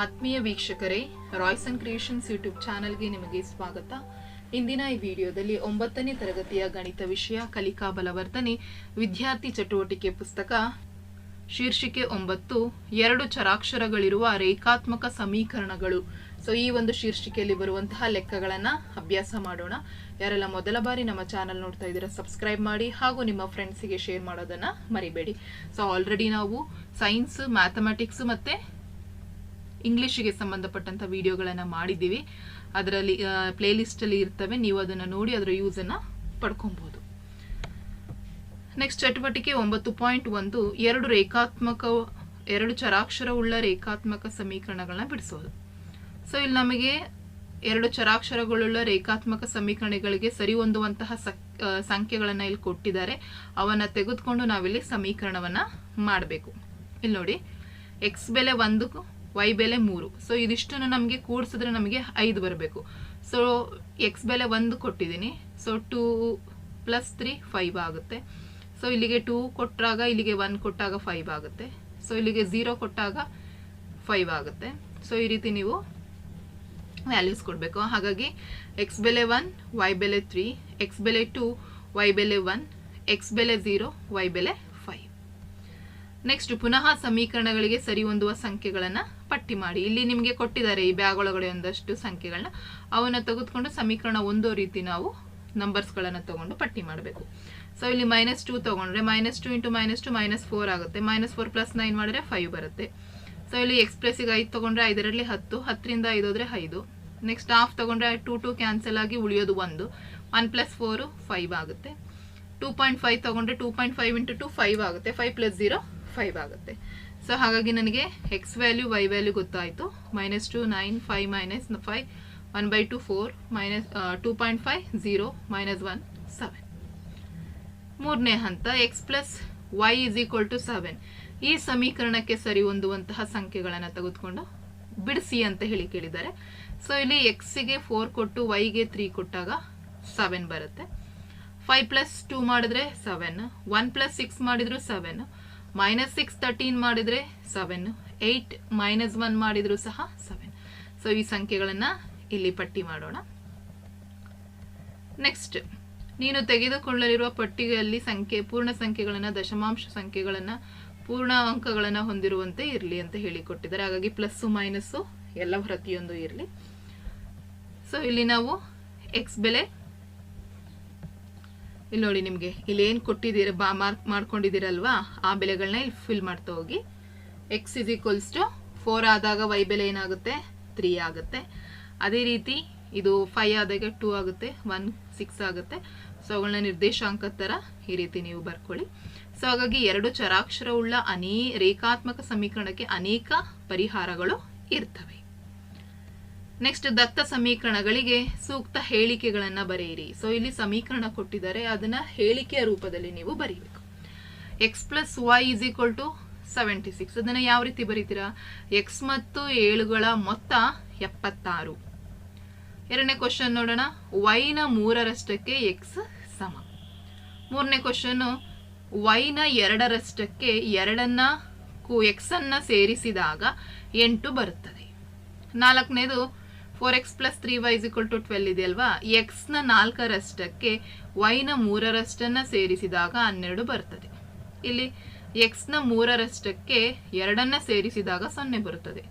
ಆತ್ಮೀಯ ವೀಕ್ಷಕರೇ Royce and creations YouTube ಚಾನಲ್ಗೆ ನಿಮಗೆ ಸ್ವಾಗತ. ಇಂದಿನ ಈ ವಿಡಿಯೋದಲ್ಲಿ ಒಂಬತ್ತನೇ ತರಗತಿಯ ಗಣಿತ ವಿಷಯ, ಕಲಿಕಾ ಬಲವರ್ಧನೆ, ವಿದ್ಯಾರ್ಥಿ ಚಟುವಟಿಕೆ ಪುಸ್ತಕ, ಶೀರ್ಷಿಕೆ ಒಂಬತ್ತು, ಎರಡು ಚರಾಕ್ಷರಗಳಿರುವ ರೇಖಾತ್ಮಕ ಸಮೀಕರಣಗಳು. ಸೊ ಈ ಒಂದು ಶೀರ್ಷಿಕೆಯಲ್ಲಿ ಬರುವಂತಹ ಲೆಕ್ಕಗಳನ್ನು ಅಭ್ಯಾಸ ಮಾಡೋಣ. ಯಾರೆಲ್ಲ ಮೊದಲ ಬಾರಿ ನಮ್ಮ ಚಾನಲ್ ನೋಡ್ತಾ ಇದ್ದೀರಾ ಸಬ್ಸ್ಕ್ರೈಬ್ ಮಾಡಿ ಹಾಗೂ ನಿಮ್ಮ ಫ್ರೆಂಡ್ಸಿಗೆ ಶೇರ್ ಮಾಡೋದನ್ನು ಮರಿಬೇಡಿ. ಸೊ ಆಲ್ರೆಡಿ ನಾವು ಸೈನ್ಸ್ ಮ್ಯಾಥಮೆಟಿಕ್ಸ್ ಮತ್ತೆ ಇಂಗ್ಲಿಷಿಗೆ ಸಂಬಂಧಪಟ್ಟಂಥ ವಿಡಿಯೋಗಳನ್ನ ಮಾಡಿದ್ದೀವಿ. ಅದರಲ್ಲಿ ಪ್ಲೇಲಿಸ್ಟಲ್ಲಿ ಇರ್ತವೆ. ನೀವು ಅದನ್ನ ನೋಡಿ ಅದರ ಯೂಸನ್ನು ಪಡ್ಕೊಬೋದು. ನೆಕ್ಸ್ಟ್ ಚಟುವಟಿಕೆ ಒಂಬತ್ತು ಪಾಯಿಂಟ್ ಒಂದು, ಎರಡು ರೇಖಾತ್ಮಕ, ಎರಡು ಚರಾಕ್ಷರವುಳ್ಳ ರೇಖಾತ್ಮಕ ಸಮೀಕರಣಗಳನ್ನ ಬಿಡಿಸೋದು. ಸೊ ಇಲ್ಲಿ ನಮಗೆ ಎರಡು ಚರಾಕ್ಷರಗಳುಳ್ಳ ರೇಖಾತ್ಮಕ ಸಮೀಕರಣಗಳಿಗೆ ಸರಿ ಹೊಂದುವಂತಹ ಸಂಖ್ಯೆಗಳನ್ನು ಇಲ್ಲಿ ಕೊಟ್ಟಿದ್ದಾರೆ. ಅವನ್ನ ತೆಗೆದುಕೊಂಡು ನಾವಿಲ್ಲಿ ಸಮೀಕರಣವನ್ನ ಮಾಡಬೇಕು. ಇಲ್ಲಿ ನೋಡಿ ಎಕ್ಸ್ ಬೆಲೆ ಒಂದು ವೈ ಬೆಲೆ ಮೂರು. ಸೊ ಇದಿಷ್ಟನ್ನು ನಮಗೆ ಕೂಡಿಸಿದ್ರೆ ನಮಗೆ ಐದು ಬರಬೇಕು. ಸೊ ಎಕ್ಸ್ ಬೆಲೆ ಒಂದು ಕೊಟ್ಟಿದ್ದೀನಿ. So two plus three five ಆಗುತ್ತೆ. ಸೊ ಇಲ್ಲಿಗೆ ಟೂ ಕೊಟ್ಟಾಗ ಇಲ್ಲಿಗೆ ಒನ್ ಕೊಟ್ಟಾಗ ಫೈವ್ ಆಗುತ್ತೆ. ಸೊ ಇಲ್ಲಿಗೆ ಝೀರೋ ಕೊಟ್ಟಾಗ ಫೈವ್ ಆಗುತ್ತೆ. ಸೊ ಈ ರೀತಿ ನೀವು ವ್ಯಾಲ್ಯೂಸ್ ಕೊಡಬೇಕು. ಹಾಗಾಗಿ ಎಕ್ಸ್ ಬೆಲೆ ಒನ್ ವೈ ಬೆಲೆ ತ್ರೀ ಎಕ್ಸ್ ಬೆಲೆ ಟೂ ವೈ ಬೆಲೆ ಒನ್ ಎಕ್ಸ್ ಬೆಲೆ ಝೀರೋ ವೈ ಬೆಲೆ ಫೈವ್ ನೆಕ್ಸ್ಟ್ ಪುನಃ ಸಮೀಕರಣಗಳಿಗೆ ಸರಿ ಹೊಂದುವ ಸಂಖ್ಯೆಗಳನ್ನು ಪಟ್ಟಿ ಮಾಡಿ. ಇಲ್ಲಿ ನಿಮಗೆ ಕೊಟ್ಟಿದ್ದಾರೆ ಈ ಬ್ಯಾಗ್ ಒಳಗಡೆ ಒಂದಷ್ಟು ಸಂಖ್ಯೆಗಳನ್ನ ಅವನ್ನ ತೆಗೆದುಕೊಂಡು ಸಮೀಕರಣ ಒಂದೋ ರೀತಿ ನಾವು ನಂಬರ್ಸ್ಗಳನ್ನು ತಗೊಂಡು ಪಟ್ಟಿ ಮಾಡಬೇಕು. ಸೊ ಇಲ್ಲಿ ಮೈನಸ್ ಟೂ ತಗೊಂಡ್ರೆ minus two into minus two minus four ಆಗುತ್ತೆ. ಮೈನಸ್ ಫೋರ್ ಪ್ಲಸ್ ನೈನ್ ಮಾಡಿದ್ರೆ ಫೈವ್ ಬರುತ್ತೆ. ಸೊ ಇಲ್ಲಿ ಎಕ್ಸ್ಪ್ರೆಸ್ಸಿಗೆ ಐದು ತಗೊಂಡ್ರೆ ಐದರಲ್ಲಿ ಹತ್ತು, ಹತ್ತರಿಂದ ಐದು ಹೋದ್ರೆ ಐದು. ನೆಕ್ಸ್ಟ್ ಹಾಫ್ ತಗೊಂಡ್ರೆ ಟೂ ಟು ಕ್ಯಾನ್ಸಲ್ ಆಗಿ ಉಳಿಯೋದು ಒಂದು. ಒನ್ ಪ್ಲಸ್ ಫೋರು ಫೈವ್ ಆಗುತ್ತೆ. ಟೂ ಪಾಯಿಂಟ್ ಫೈವ್ ತಗೊಂಡ್ರೆ two point five into two five ಆಗುತ್ತೆ. ಫೈವ್ ಪ್ಲಸ್ ಜೀರೋ ಫೈವ್ ಆಗುತ್ತೆ. ಸೊ ಹಾಗಾಗಿ ನನಗೆ ಎಕ್ಸ್ ವ್ಯಾಲ್ಯೂ ವೈ ವ್ಯಾಲ್ಯೂ ಗೊತ್ತಾಯಿತು. Minus two nine five minus five one by two four minus two point five zero minus one seven ಮೂರನೇ ಹಂತ X plus Y is equal to seven ಈ ಸಮೀಕರಣಕ್ಕೆ ಸರಿ ಹೊಂದುವಂತಹ ಸಂಖ್ಯೆಗಳನ್ನು ತೆಗೆದುಕೊಂಡು ಬಿಡಿಸಿ ಅಂತ ಹೇಳಿ ಕೇಳಿದ್ದಾರೆ. ಸೊ ಇಲ್ಲಿ ಎಕ್ಸಿಗೆ ಫೋರ್ ಕೊಟ್ಟು ವೈಗೆ ತ್ರೀ ಕೊಟ್ಟಾಗ ಸೆವೆನ್ ಬರುತ್ತೆ. ಫೈವ್ ಪ್ಲಸ್ ಟೂ ಮಾಡಿದ್ರೆ ಸೆವೆನ್ ಒನ್ ಪ್ಲಸ್ ಸಿಕ್ಸ್ ಮಾಡಿದ್ರು ಸೆವೆನ್ ಮೈನಸ್ ಸಿಕ್ಸ್ ತರ್ಟೀನ್ ಮಾಡಿದ್ರೆ ಸೆವೆನ್ ಏಯ್ಟ್ ಮೈನಸ್ ಒನ್ ಮಾಡಿದ್ರು ಸಹ ಸೆವೆನ್ ಸೊ ಈ ಸಂಖ್ಯೆಗಳನ್ನು ಇಲ್ಲಿ ಪಟ್ಟಿ ಮಾಡೋಣ. ನೆಕ್ಸ್ಟ್ ನೀನು ತೆಗೆದುಕೊಳ್ಳಲಿರುವ ಪಟ್ಟಿಯಲ್ಲಿ ಸಂಖ್ಯೆ, ಪೂರ್ಣ ಸಂಖ್ಯೆಗಳನ್ನು, ದಶಮಾಂಶ ಸಂಖ್ಯೆಗಳನ್ನು ಪೂರ್ಣ ಅಂಕಗಳನ್ನು ಹೊಂದಿರುವಂತೆ ಇರಲಿ ಅಂತ ಹೇಳಿಕೊಟ್ಟಿದ್ದಾರೆ. ಹಾಗಾಗಿ ಪ್ಲಸ್ಸು ಮೈನಸ್ಸು ಎಲ್ಲ ಪ್ರತಿಯೊಂದು ಇರಲಿ. ಸೊ ಇಲ್ಲಿ ನಾವು ಎಕ್ಸ್ ಬೆಲೆ ಇಲ್ಲಿ ನೋಡಿ ನಿಮಗೆ. ಇಲ್ಲಿ ಏನು ಕೊಟ್ಟಿದ್ದೀರ, ಬಾ, ಮಾರ್ಕ್ ಮಾಡ್ಕೊಂಡಿದ್ದೀರಲ್ವಾ? ಆ ಬೆಲೆಗಳನ್ನ ಇಲ್ಲಿ ಫಿಲ್ ಮಾಡ್ತಾ ಹೋಗಿ. X is equals to four ಆದಾಗ ವೈ ಬೆಲೆ ಏನಾಗುತ್ತೆ? ತ್ರೀ ಆಗುತ್ತೆ. ಅದೇ ರೀತಿ ಇದು ಫೈವ್ ಆದಾಗ ಟೂ ಆಗುತ್ತೆ ಒನ್ ಸಿಕ್ಸ್ ಆಗುತ್ತೆ. ಸೊ ಅವುಗಳನ್ನ ನಿರ್ದೇಶಾಂಕ ಥರ ಈ ರೀತಿ ನೀವು ಬರ್ಕೊಳ್ಳಿ. ಸೊ ಹಾಗಾಗಿ ಎರಡು ಚರಾಕ್ಷರವುಳ್ಳ ಅನೇ, ರೇಖಾತ್ಮಕ ಸಮೀಕರಣಕ್ಕೆ ಅನೇಕ ಪರಿಹಾರಗಳು ಇರ್ತವೆ. ನೆಕ್ಸ್ಟ್ ದತ್ತ ಸಮೀಕರಣಗಳಿಗೆ ಸೂಕ್ತ ಹೇಳಿಕೆಗಳನ್ನು ಬರೆಯಿರಿ. ಸೊ ಇಲ್ಲಿ ಸಮೀಕರಣ ಕೊಟ್ಟಿದ್ದಾರೆ. ಅದನ್ನ ಹೇಳಿಕೆಯ ರೂಪದಲ್ಲಿ ನೀವು ಬರೀಬೇಕು. X plus Y is equal to seventy six ಅದನ್ನ ಯಾವ ರೀತಿ ಬರೀತೀರಾ? ಎಕ್ಸ್ ಮತ್ತು ಏಳುಗಳ ಮೊತ್ತ ಎಪ್ಪತ್ತಾರು. ಎರಡನೇ ಕ್ವಶನ್ ನೋಡೋಣ. ವೈನ ಮೂರರಷ್ಟಕ್ಕೆ ಎಕ್ಸ್ ಸಮ. ಮೂರನೇ ಕ್ವಶನ್ ವೈನ ಎರಡರಷ್ಟಕ್ಕೆ ಎರಡನ್ನ ಕು ಎಕ್ಸನ್ನು ಸೇರಿಸಿದಾಗ ಎಂಟು ಬರುತ್ತದೆ. ನಾಲ್ಕನೇದು four X plus three Y equal to twelve ಇದೆಯಲ್ವಾ ಎಕ್ಸ್ನ ನಾಲ್ಕರಷ್ಟಕ್ಕೆ ವೈನ ಮೂರರಷ್ಟನ್ನ ಸೇರಿಸಿದಾಗ ಹನ್ನೆರಡು ಬರ್ತದೆ. ಇಲ್ಲಿ ಎಕ್ಸ್ನ ಮೂರರಷ್ಟಕ್ಕೆ ಎರಡನ್ನ ಸೇರಿಸಿದಾಗ ಸೊನ್ನೆ ಬರುತ್ತದೆ.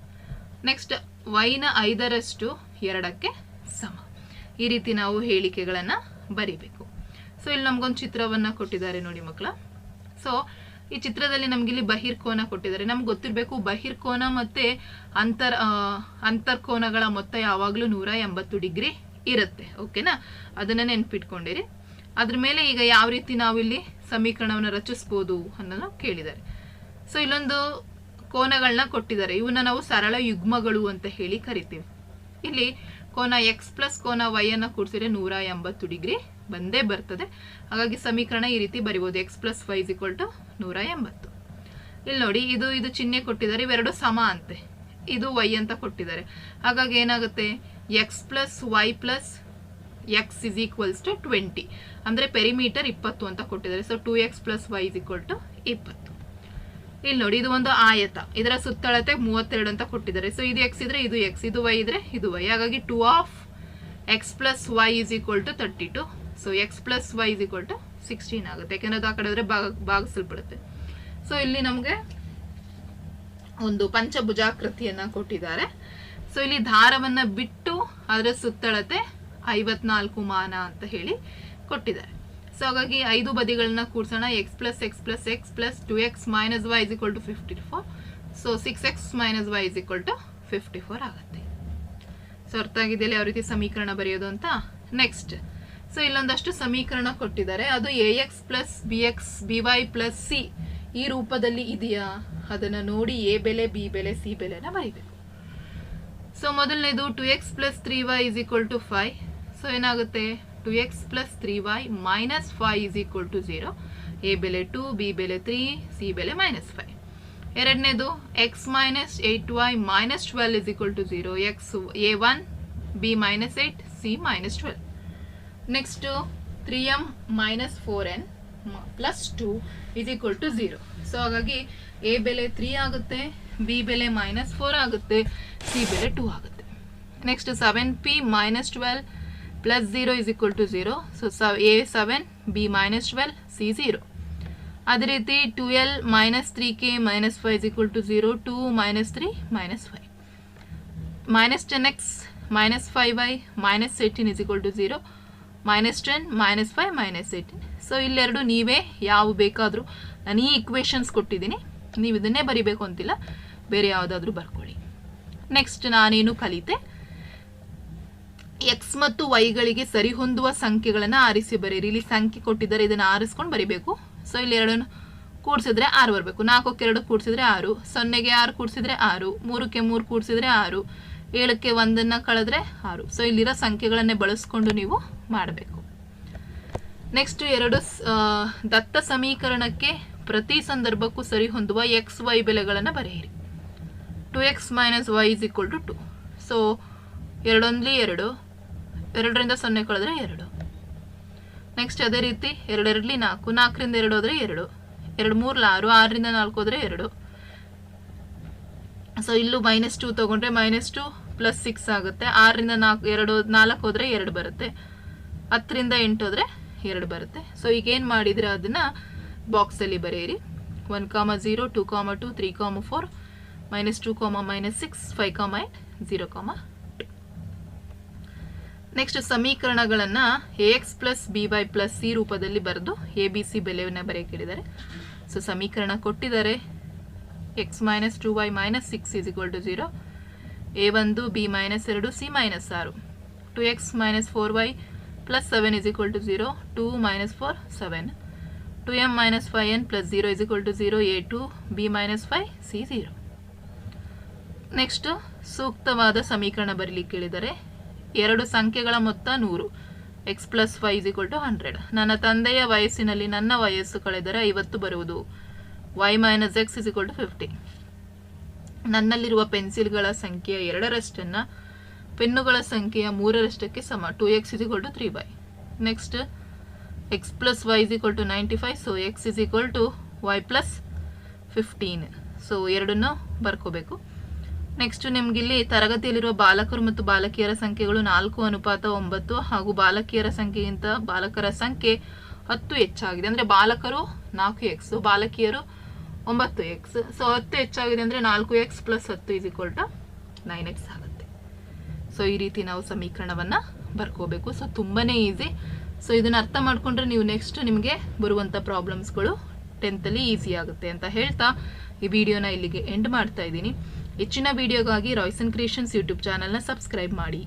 ನೆಕ್ಸ್ಟ್ ವೈನ ಐದರಷ್ಟು ಎರಡಕ್ಕೆ ಸಮ. ಈ ರೀತಿ ನಾವು ಹೇಳಿಕೆಗಳನ್ನು ಬರಿಬೇಕು. ಸೊ ಇಲ್ಲಿ ನಮಗೊಂದು ಚಿತ್ರವನ್ನ ಕೊಟ್ಟಿದ್ದಾರೆ ನೋಡಿ ಮಕ್ಕಳ. ಸೊ ಈ ಚಿತ್ರದಲ್ಲಿ ನಮ್ಗೆ ಇಲ್ಲಿ ಬಹಿರ್ಕೋನ ಕೊಟ್ಟಿದ್ದಾರೆ. ನಮ್ಗೆ ಗೊತ್ತಿರಬೇಕು ಬಹಿರ್ಕೋನ ಮತ್ತೆ ಅಂತರ್ ಅಂತರ್ಕೋನಗಳ ಮೊತ್ತ ಯಾವಾಗಲೂ ನೂರ ಎಂಬತ್ತು ಡಿಗ್ರಿ ಇರುತ್ತೆ. ಓಕೆನಾ? ಅದನ್ನ ನೆನ್ಪಿಟ್ಕೊಂಡಿರಿ. ಅದ್ರ ಮೇಲೆ ಈಗ ಯಾವ ರೀತಿ ನಾವಿಲ್ಲಿ ಸಮೀಕರಣವನ್ನು ರಚಿಸ್ಬೋದು ಅನ್ನೋದು ಕೇಳಿದ್ದಾರೆ. ಸೊ ಇಲ್ಲೊಂದು ಕೋನಗಳನ್ನ ಕೊಟ್ಟಿದ್ದಾರೆ. ಇವನ್ನ ನಾವು ಸರಳ ಯುಗ್ಮಗಳು ಅಂತ ಹೇಳಿ ಕರಿತೀವಿ. ಇಲ್ಲಿ ಕೋನ ಎಕ್ಸ್ ಪ್ಲಸ್ ಕೋನ ವೈ ಅನ್ನ ಕೂಡಿಸಿದ್ರೆ ನೂರ ಎಂಬತ್ತು ಡಿಗ್ರಿ ಬಂದೇ ಬರ್ತದೆ. ಹಾಗಾಗಿ ಸಮೀಕರಣ ಈ ರೀತಿ ಬರಿಬೋದು. X plus Y equal to ನೂರ ಎಂಬತ್ತು ಇಲ್ಲಿ ನೋಡಿ, ಇದು ಇದು ಚಿಹ್ನೆ ಕೊಟ್ಟಿದ್ದಾರೆ. ಇವೆರಡು ಸಮ ಅಂತೆ. ಇದು ವೈ ಅಂತ ಕೊಟ್ಟಿದ್ದಾರೆ. ಹಾಗಾಗಿ ಏನಾಗುತ್ತೆ? X plus Y plus X is equals to twenty ಅಂದರೆ ಪೆರಿಮೀಟರ್ ಇಪ್ಪತ್ತು ಅಂತ ಕೊಟ್ಟಿದ್ದಾರೆ. So two X plus Y is equal to ಇಪ್ಪತ್ತು. ಇಲ್ಲಿ ನೋಡಿ, ಇದು ಒಂದು ಆಯತ. ಇದರ ಸುತ್ತಳತೆ ಮೂವತ್ತೆರಡು ಅಂತ ಕೊಟ್ಟಿದ್ದಾರೆ. ಸೊ ಇದು ಎಕ್ಸ್ ಇದ್ರೆ ಇದು ಎಕ್ಸ್ ಇದು ವೈ ಇದ್ರೆ ಇದು ವೈ ಹಾಗಾಗಿ two of X plus Y is equal to thirty two so X plus Y is equal to sixteen ಆಗುತ್ತೆ. ಯಾಕೆಂದ್ರೆ ಅದು ಆ ಕಡೆ ಹೋದ್ರೆ ಭಾಗ ಭಾಗಿಸಲ್ಪಡುತ್ತೆ ಸೊ ಇಲ್ಲಿ ನಮಗೆ ಒಂದು ಪಂಚಭುಜಾಕೃತಿಯನ್ನ ಕೊಟ್ಟಿದ್ದಾರೆ. ಸೊ ಇಲ್ಲಿ ದಾರವನ್ನ ಬಿಟ್ಟು ಅದರ ಸುತ್ತಳತೆ ಐವತ್ನಾಲ್ಕು ಮಾನ ಅಂತ ಹೇಳಿ ಕೊಟ್ಟಿದ್ದಾರೆ. ಸೊ ಹಾಗಾಗಿ ಐದು ಬದಿಗಳನ್ನ ಕೂಡಿಸೋಣ X plus X plus X plus two X minus Y is equal to fifty four so six X minus Y is equal to fifty four ಆಗುತ್ತೆ. ಸೊ ಅರ್ಥ ಆಗಿದೆಯಲ್ಲ ಯಾವ ರೀತಿ ಸಮೀಕರಣ ಬರೆಯೋದು ಅಂತ? ನೆಕ್ಸ್ಟ್ ಸೊ ಇಲ್ಲೊಂದಷ್ಟು ಸಮೀಕರಣ ಕೊಟ್ಟಿದ್ದಾರೆ. ಅದು A X plus B X B Y plus C ಈ ರೂಪದಲ್ಲಿ ಇದೆಯಾ? ಅದನ್ನು ನೋಡಿ ಎ ಬೆಲೆ ಬಿ ಬೆಲೆ ಸಿ ಬೆಲೆನ ಬರೀಬೇಕು. ಸೊ ಮೊದಲನೇದು two X plus three Y is equal to five so ಏನಾಗುತ್ತೆ? Two X plus three Y minus five is equal to zero A ಬೆಲೆ ಟು ಬಿ ಬೆಲೆ ತ್ರೀ ಸಿ ಬೆಲೆ ಮೈನಸ್ ಫೈವ್ ಎರಡನೇದು X minus eight Y minus twelve is equal to zero X A one B minus eight C minus twelve next three M minus four N plus two is equal to zero so ಹಾಗಾಗಿ A ಬೆಲೆ three ಆಗುತ್ತೆ B ಬೆಲೆ minus four ಆಗುತ್ತೆ C ಬೆಲೆ two ಆಗುತ್ತೆ. Next seven P minus twelve plus zero is equal to zero so A seven B minus twelve C zero ಅದೇ ರೀತಿ two L minus three K minus five is equal to zero two minus three minus five minus ten X minus five Y minus eighteen is equal to zero minus ten minus five minus eighteen so ಇಲ್ಲೆರಡು ನೀವೇ ಯಾವ ಬೇಕಾದರೂ ನಾನು ಈ equations ಕೊಟ್ಟಿದ್ದೀನಿ. ನೀವು ಇದನ್ನೇ ಬರಿಬೇಕು ಅಂತಿಲ್ಲ. ಬೇರೆ ಯಾವುದಾದ್ರೂ ಬರ್ಕೊಳ್ಳಿ. ನೆಕ್ಸ್ಟ್ ನಾನೇನು ಕಲಿತೆ? ಎಕ್ಸ್ ಮತ್ತು ವೈಗಳಿಗೆ ಸರಿಹೊಂದುವ ಸಂಖ್ಯೆಗಳನ್ನು ಆರಿಸಿ ಬರೀರಿ ಇಲ್ಲಿ ಸಂಖ್ಯೆ ಕೊಟ್ಟಿದ್ದಾರೆ ಇದನ್ನು ಆರಿಸ್ಕೊಂಡು ಬರಿಬೇಕು. ಸೊ ಇಲ್ಲಿ ಎರಡನ್ನು ಕೂಡಿಸಿದ್ರೆ ಆರು ಬರಬೇಕು. ನಾಲ್ಕಕ್ಕೆ ಎರಡು ಕೂಡಿಸಿದ್ರೆ ಆರು. ಸೊನ್ನೆಗೆ ಆರು ಕೂಡಿಸಿದ್ರೆ ಆರು. ಮೂರಕ್ಕೆ ಮೂರು ಕೂಡಿಸಿದ್ರೆ ಆರು. ಏಳಕ್ಕೆ ಒಂದನ್ನು ಕಳೆದ್ರೆ ಆರು. ಸೊ ಇಲ್ಲಿರೋ ಸಂಖ್ಯೆಗಳನ್ನೇ ಬಳಸ್ಕೊಂಡು ನೀವು ಮಾಡಬೇಕು. ನೆಕ್ಸ್ಟ್ ಎರಡು ದತ್ತ ಸಮೀಕರಣಕ್ಕೆ ಪ್ರತಿ ಸಂದರ್ಭಕ್ಕೂ ಸರಿ ಹೊಂದುವ ಎಕ್ಸ್ ವೈ ಬೆಲೆಗಳನ್ನು ಬರೆಯಿರಿ. Two X minus Y is equal to two so ಎರಡೊಂದ್ಲಿ ಎರಡು, ಎರಡರಿಂದ ಸೊನ್ನೆ ಕಳೆದ್ರೆ ಎರಡು. ನೆಕ್ಸ್ಟ್ ಅದೇ ರೀತಿ ಎರಡೆರಡ್ಲಿ ನಾಲ್ಕು, ನಾಲ್ಕರಿಂದ ಎರಡು ಹೋದರೆ ಎರಡು. ಎರಡು ಮೂರಲ್ಲ ಆರು, ಆರರಿಂದ ನಾಲ್ಕು ಹೋದರೆ ಎರಡು. ಸೊ ಇಲ್ಲೂ ಮೈನಸ್ ಟು ತೊಗೊಂಡ್ರೆ ಮೈನಸ್ ಟು ಪ್ಲಸ್ ಸಿಕ್ಸ್ ಆಗುತ್ತೆ. ಆರರಿಂದ ನಾಲ್ಕು, ಎರಡು, ನಾಲ್ಕು ಹೋದ್ರೆ ಎರಡು ಬರುತ್ತೆ. ಹತ್ತರಿಂದ ಎಂಟು ಹೋದ್ರೆ ಎರಡು ಬರುತ್ತೆ. ಸೊ ಈಗ ಏನು ಮಾಡಿದರೆ ಅದನ್ನು ಬಾಕ್ಸಲ್ಲಿ ಬರೆಯಿರಿ. One comma zero two comma two three comma four minus two comma minus six five comma eight zero comma next ಸಮೀಕರಣಗಳನ್ನು A X plus B Y plus C ರೂಪದಲ್ಲಿ ಬರೆದು ಎ ಬಿ ಸಿ ಬೆಲೆಯನ್ನು ಬರೆಯಕ್ಕೆ ಸೊ ಸಮೀಕರಣ ಕೊಟ್ಟಿದ್ದಾರೆ. X minus two Y minus six is equal to zero A ಒಂದು B minus ಎರಡು C minus ಆರು two X minus four Y plus seven is equal to zero two minus four seven two M minus five N plus zero is equal to zero A two B minus five C zero next ಸೂಕ್ತವಾದ ಸಮೀಕರಣ ಬರೀಲಿಕ್ಕೆ ಹೇಳಿದರೆ ಎರಡು ಸಂಖ್ಯೆಗಳ ಮೊತ್ತ ನೂರು. X plus five is equal to hundred ನನ್ನ ತಂದೆಯ ವಯಸ್ಸಿನಲ್ಲಿ ನನ್ನ ವಯಸ್ಸು ಕಳೆದರೆ ಐವತ್ತು ಬರುವುದು. Y minus X is equal to fifty ನನ್ನಲ್ಲಿರುವ ಪೆನ್ಸಿಲ್ಗಳ ಸಂಖ್ಯೆಯ ಎರಡರಷ್ಟನ್ನು, ಪೆನ್ನುಗಳ ಸಂಖ್ಯೆಯ ಮೂರರಷ್ಟಕ್ಕೆ ಸಮ. Two X is equal to three by next X plus Y is equal to ninety five so X is equal to Y plus fifteen so ಎರಡನ್ನು ಬರ್ಕೋಬೇಕು. ನೆಕ್ಸ್ಟ್ ನಿಮಗಿಲ್ಲಿ ತರಗತಿಯಲ್ಲಿರುವ ಬಾಲಕರು ಮತ್ತು ಬಾಲಕಿಯರ ಸಂಖ್ಯೆಗಳು ನಾಲ್ಕು, ಅನುಪಾತ ಒಂಬತ್ತು ಹಾಗೂ ಬಾಲಕಿಯರ ಸಂಖ್ಯೆಗಿಂತ ಬಾಲಕರ ಸಂಖ್ಯೆ ಹತ್ತು ಹೆಚ್ಚಾಗಿದೆ. ಅಂದರೆ ಬಾಲಕರು ನಾಲ್ಕು ಎಕ್ಸ್ ಬಾಲಕಿಯರು ಒಂಬತ್ತು ಎಕ್ಸ್ ಸೊ ಹತ್ತು ಹೆಚ್ಚಾಗಿದೆ ಅಂದರೆ ನಾಲ್ಕು ಎಕ್ಸ್ ಪ್ಲಸ್ ಹತ್ತು is equal to nine X ಆಗುತ್ತೆ. ಸೊ ಈ ರೀತಿ ನಾವು ಸಮೀಕರಣವನ್ನು ಬರ್ಕೋಬೇಕು. ಸೊ ತುಂಬಾ ಈಸಿ ಸೊ ಇದನ್ನು ಅರ್ಥ ಮಾಡಿಕೊಂಡ್ರೆ ನೀವು ನೆಕ್ಸ್ಟ್ ನಿಮಗೆ ಬರುವಂಥ ಪ್ರಾಬ್ಲಮ್ಸ್ಗಳು ಟೆಂತಲ್ಲಿ ಈಸಿ ಆಗುತ್ತೆ ಅಂತ ಹೇಳ್ತಾ ಈ ವಿಡಿಯೋನ ಇಲ್ಲಿಗೆ ಎಂಡ್ ಮಾಡ್ತಾ ಇದ್ದೀನಿ. ಹೆಚ್ಚಿನ ವಿಡಿಯೋಗಾಗಿ ರಾಯ್ಸನ್ ಕ್ರಿಯೇಷನ್ಸ್ ಯೂಟ್ಯೂಬ್ ಚಾನಲ್ನ ಸಬ್ಸ್ಕ್ರೈಬ್ ಮಾಡಿ.